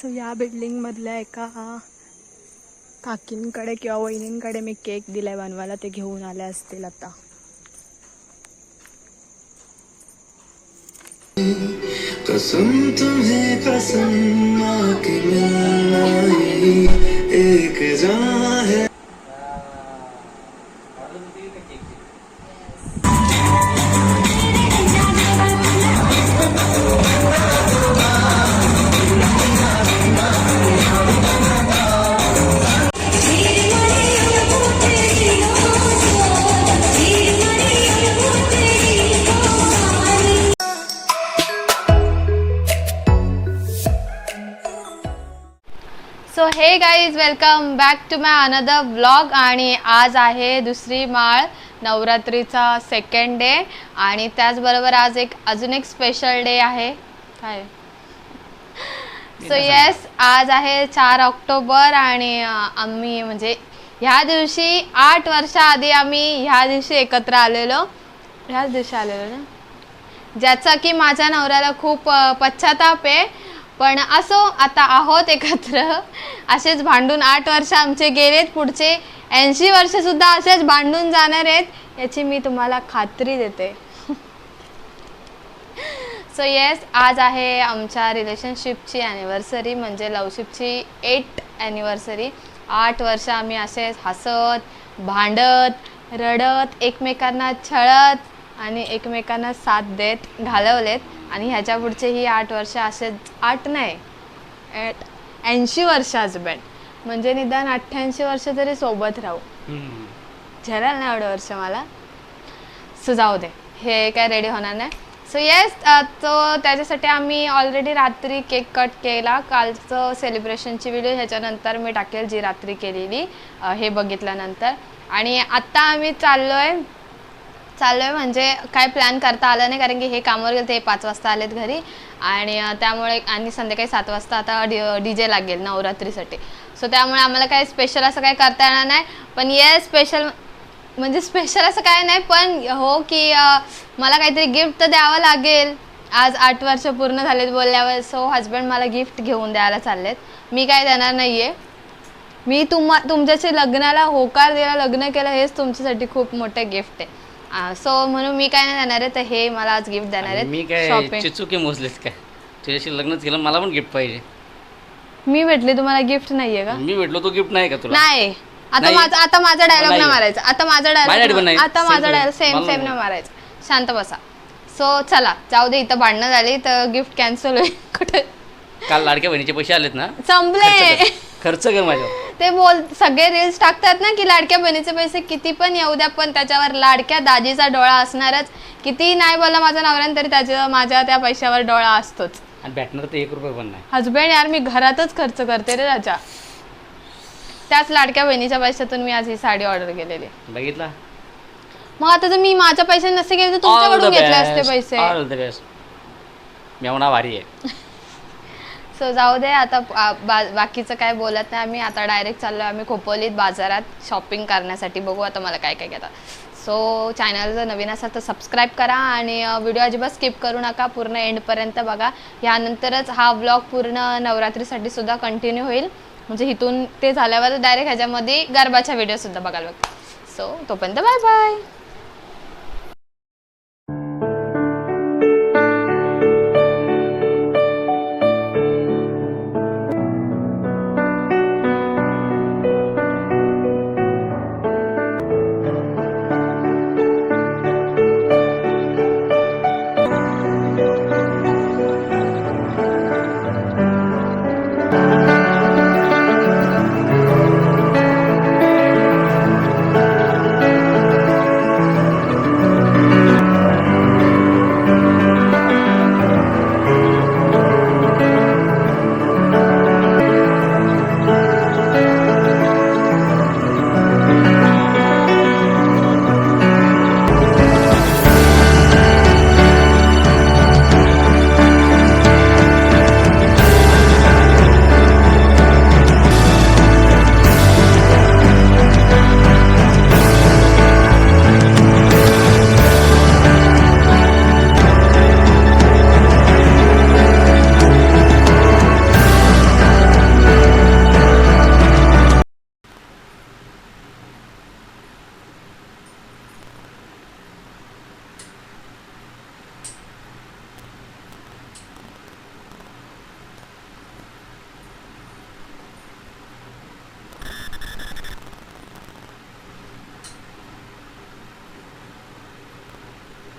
So या बिल्डिंगमधल्या एका काकींकडे किंवा वहिनींकडे मी केक दिलाय बनवायला ते घेऊन आले असतील आता. कसम तुम्हें कसम मिलना एक जहाँ है। Welcome back to my another vlog. आणि आज आहे दुसरी माळ नवरात्रीचा सेकंड डे आणि त्याचबरोबर आज एक अजून एक स्पेशल डे आहे. काय? सो येस आज आहे चार ऑक्टोबर आणि आम्ही म्हणजे ह्या दिवशी आठ वर्षाआधी आम्ही ह्या दिवशी एकत्र आलेलो. ह्याच दिवशी आलेलो ना? ज्याचा की माझ्या नवऱ्याला खूप पश्चाताप आहे. पण असो आता आहोत एकत्र. असेच भांडून आठ वर्ष आमचे गेलेत पुढचे ऐंशी वर्षसुद्धा असेच भांडून जाणार आहेत याची मी तुम्हाला खात्री देते. सो येस आज आहे आमच्या रिलेशनशिपची ॲनिव्हर्सरी म्हणजे लवशिपची एट ॲनिव्हर्सरी आठ वर्ष आम्ही असेच हसत भांडत रडत एकमेकांना छळत आणि एकमेकांना साथ देत घालवलेत आणि ह्याच्या पुढचे ही आठ वर्ष असेच आठ नाही एट ऐंशी वर्ष हजबंड म्हणजे निदान अठ्ठ्याऐंशी वर्ष तरी सोबत राहू. झेलाल ना एवढं वर्ष मला. सो जाऊ दे हे काय रेडी होणार नाही. सो येस तो त्याच्यासाठी आम्ही ऑलरेडी रात्री केक कट केला. कालचं सेलिब्रेशनची व्हिडिओ ह्याच्यानंतर मी टाकेल जी रात्री केलेली हे बघितल्यानंतर. आणि आत्ता आम्ही चाललो आहे चाललो आहे म्हणजे काय प्लॅन करता आलं नाही कारण की हे कामावर गेले ते पाच वाजता आलेत घरी. आणि त्यामुळे आणि संध्याकाळी सात वाजता आता डी डी जे लागेल नवरात्रीसाठी. सो त्यामुळे आम्हाला काय स्पेशल असं काही करता येणार नाही. पण ये स्पेशल म्हणजे स्पेशल असं काय नाही पण हो की मला काहीतरी गिफ्ट तर द्यावं लागेल. आज आठ वर्ष पूर्ण झालेत बोलल्यावर सो हजबंड मला गिफ्ट घेऊन द्यायला चाललेत. मी काय देणार नाही आहे मी तुम्हा तुमच्याशी लग्नाला होकार दिला लग्न केलं हेच तुमच्यासाठी खूप मोठं गिफ्ट आहे. सो म्हणून मी काय नाही देणार आहे तर हे मला आज गिफ्ट देणार आणि मी काय शॉपिंग चिचुके मोजलेत काय? तुझ्याशी लग्नच केलं मला पण गिफ्ट पाहिजे. मी भेटले तुम्हाला गिफ्ट नाहीये का? मी भेटलो तो गिफ्ट नाही का तुला? नाही. आता नाही. माझा आता माझा डायलॉग नाही. नाही मारायचा. आता माझा डायलॉग नाही. आता Same माझा. डायलॉग सेम मला सेम नाही. नाही मारायचा. शांत बसा. सो चला. जाऊ दे इथं भांडणं झाली तर गिफ्ट कॅन्सल होईल. कुठे? काल लाडक्या बहिणीचे पैसे आलेत ना? संपले. खर्च कर माझ्यावर. ते बोल सगळे रील्स टाकतात ना की लाडक्या बहिणीचे पैसे किती पण येऊ द्या पण त्याच्यावर लाडक्या दाजीचा डोळा असणारच. किती नाही बोलला माझा नवऱ्यानं तरी त्याच्या माझ्या त्या पैशावर डोळा असतोच. आणि भेटणार तर एक रुपये पण नाही. हजबंड यार मी घरातच खर्च करते रे त्याच्या त्याच लाडक्या बहिणीच्या पैशातून मी आज ही साडी ऑर्डर केलेली. बघितला? मग आता जर मी माझ्या पैसे नसते गेले तर तुमच्याकडून घेतले असते पैसे. बेस्ट मेवणा भारी आहे. सो जाऊ दे आता बा- बाकीचं काय बोलत नाही. आम्ही आता डायरेक्ट चाललो आम्ही खोपोलीत बाजारात शॉपिंग करण्यासाठी. बघू आता मला काय काय घेतात. सो चॅनल जर नवीन असाल तर सबस्क्राईब करा आणि व्हिडिओ अजिबात स्किप करू नका. पूर्ण एंडपर्यंत बघा. यानंतरच हा ब्लॉग पूर्ण नवरात्रीसाठी सुद्धा कंटिन्यू होईल. म्हणजे इथून ते झाल्यावर डायरेक्ट ह्याच्यामध्ये गरबाच्या व्हिडिओसुद्धा बघायला बघ. सो तोपर्यंत बाय बाय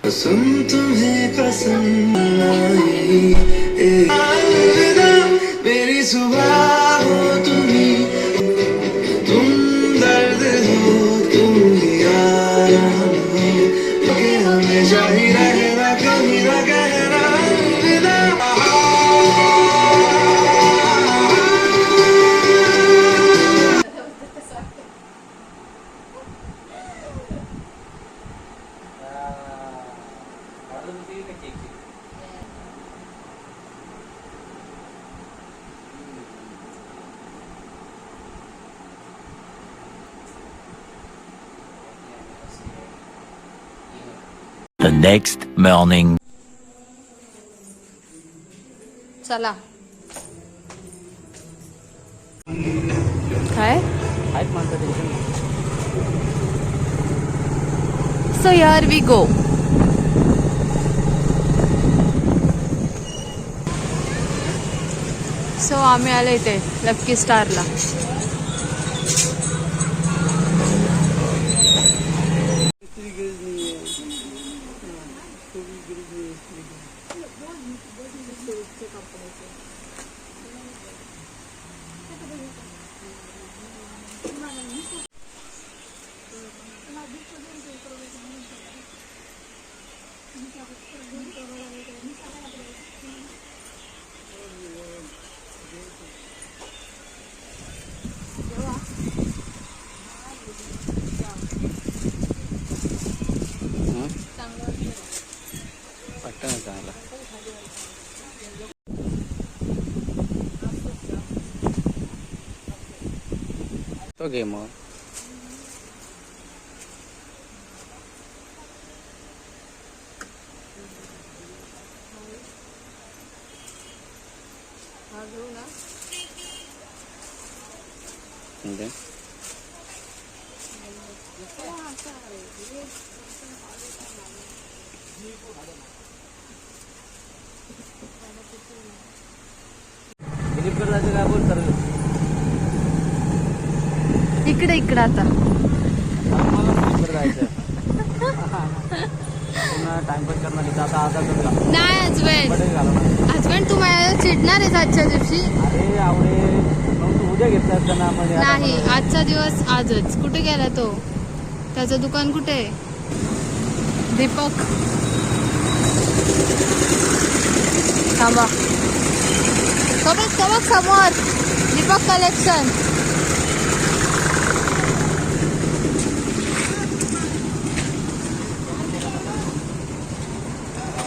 कसम तुम्हें कसम लाई ए- अलविदा मेरी सुबह The next morning. चला. काय? So here we go so आम्ही आलो इथे लक्की स्टारला वाटतं ना चांगला तो घे मग. म्हणजे दिलीप जायचं काय बोल तर इकडे इकडे आता. नाही हजबंड हजबंड तू माझ्या चिडणार आहेस आजच्या दिवशी? आवडे मग उद्या नाही आजचा दिवस आजच. कुठे गेला तो? त्याचं दुकान कुठे? आहे? दीपक. थांबा. तो बघ तो बघ समोर. दीपक कलेक्शन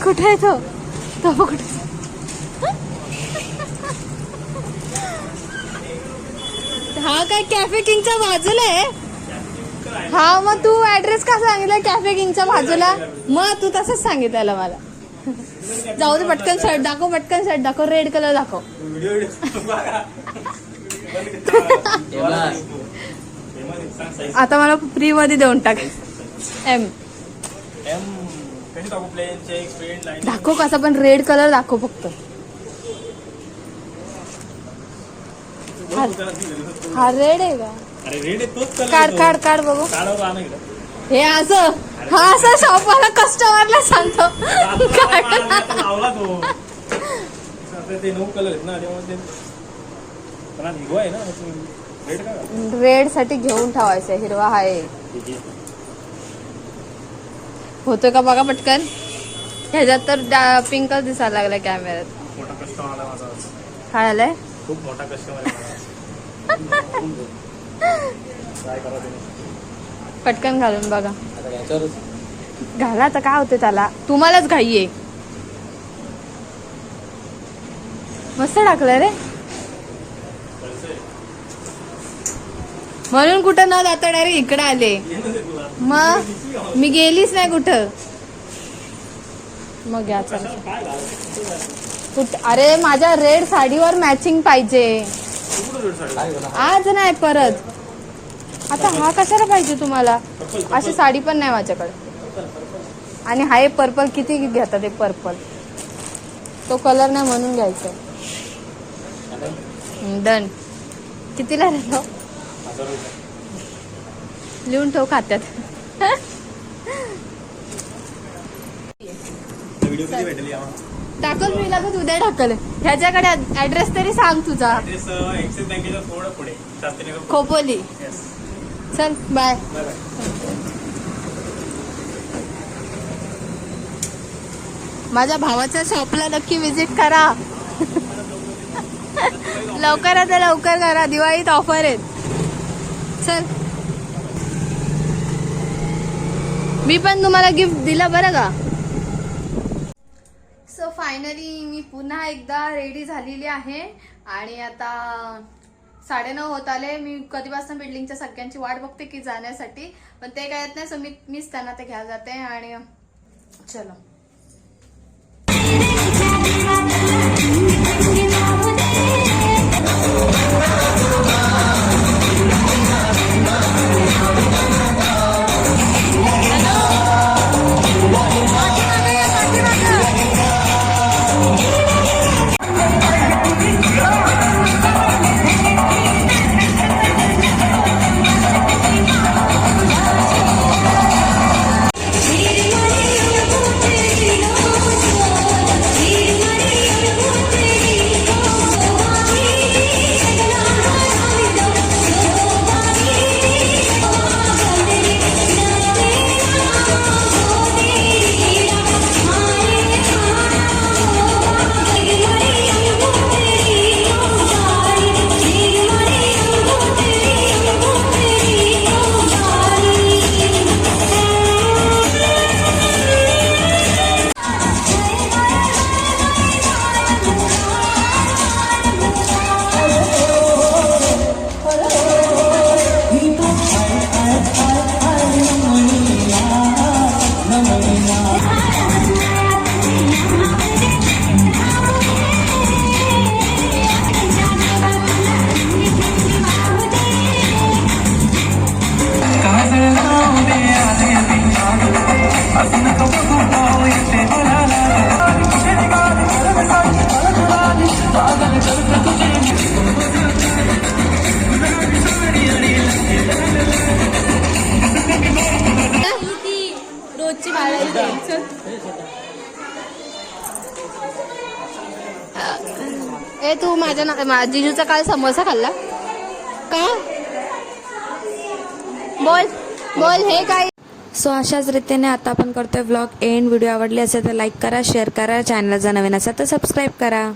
कुठे आहे तो? तो कुठे हा काय कॅफे किंगच्या बाजूला आहे? हा मग तू ऍड्रेस का सांगितला कॅफे किंगच्या बाजूला? मग तू तसंच सांगितलं मला. जाऊ दे पटकन शर्ट दाखव पटकन शर्ट दाखव रेड कलर दाखव. आता मला फ्री मध्ये देऊन टाक. एम दाखव कसा पण रेड कलर दाखव फक्त. हा- रेड आहे का? काढ काढ काढ बघू. हे असं हा असं शॉपवाला कस्टमरला सांगतो आता मला आता लावला तो आता ते नऊ कलर आहेत ना त्यामुळे ते पण आज हिरवा आहे ना रेड का? रेडसाठी घेऊन ठेवायचं हिरवा आहे होतोय का बघा पटकन? ह्याच्यात तर पिंकच दिसायला लागला कॅमेऱ्यात मोठा कस्टमर आला माझा आज. काय आलंय? खूप मोठा कस्टमर आहे माझा आज. काय करा तुम्ही. पटकन घालून बघा. आता घाला आता काय होते त्याला? तुम्हालाच घाई आहे. मस्त टाकलंय रे. म्हणून कुठं न जाता डायरेक्ट इकडे आले. मग? मी गेलीच नाही कुठं. मग घ्या कुठ अरे माझ्या रेड साडीवर मॅचिंग पाहिजे. आज नाही परत. आता हा कशाला पाहिजे तुम्हाला? अशी साडी पण नाही माझ्याकडे. आणि हा पर्पल किती घेतात ते पर्पल तो कलर नाही म्हणून घ्यायचा. डन. कितीला राहिलो? लिहून ठेव खात्यात. टाकल मी लगेच उद्या टाकल. ह्याच्याकडे ऍड्रेस तरी सांग तुझा. खोपोली. चल बाय माझ्या भावाच्या शॉपला नक्की विजिट करा. लवकरात लवकर करा. दिवाळीत ऑफर आहेत. चल. मी पण तुम्हाला गिफ्ट दिलं बरं का? सो फायनली मी पुन्हा एकदा रेडी झालेली आहे. आणि आता साडेनऊ होत आले. मी कधीपासून बिल्डिंगच्या सगळ्यांची वाट बघते की जाण्यासाठी. पण ते काय येत नाही सो मी मीच त्यांना ते घ्यायला जाते. आणि चलो. ए तू माझ्या ना जिजूचा काल समोसा खाल्ला? का? बोल बोल हे काय? सो अशाच रीतीने आता आपण करतोय व्लॉग एंड व्हिडिओ आवडले असेल तर लाईक करा शेअर करा. चॅनलचा नवीन असेल तर सबस्क्राईब करा.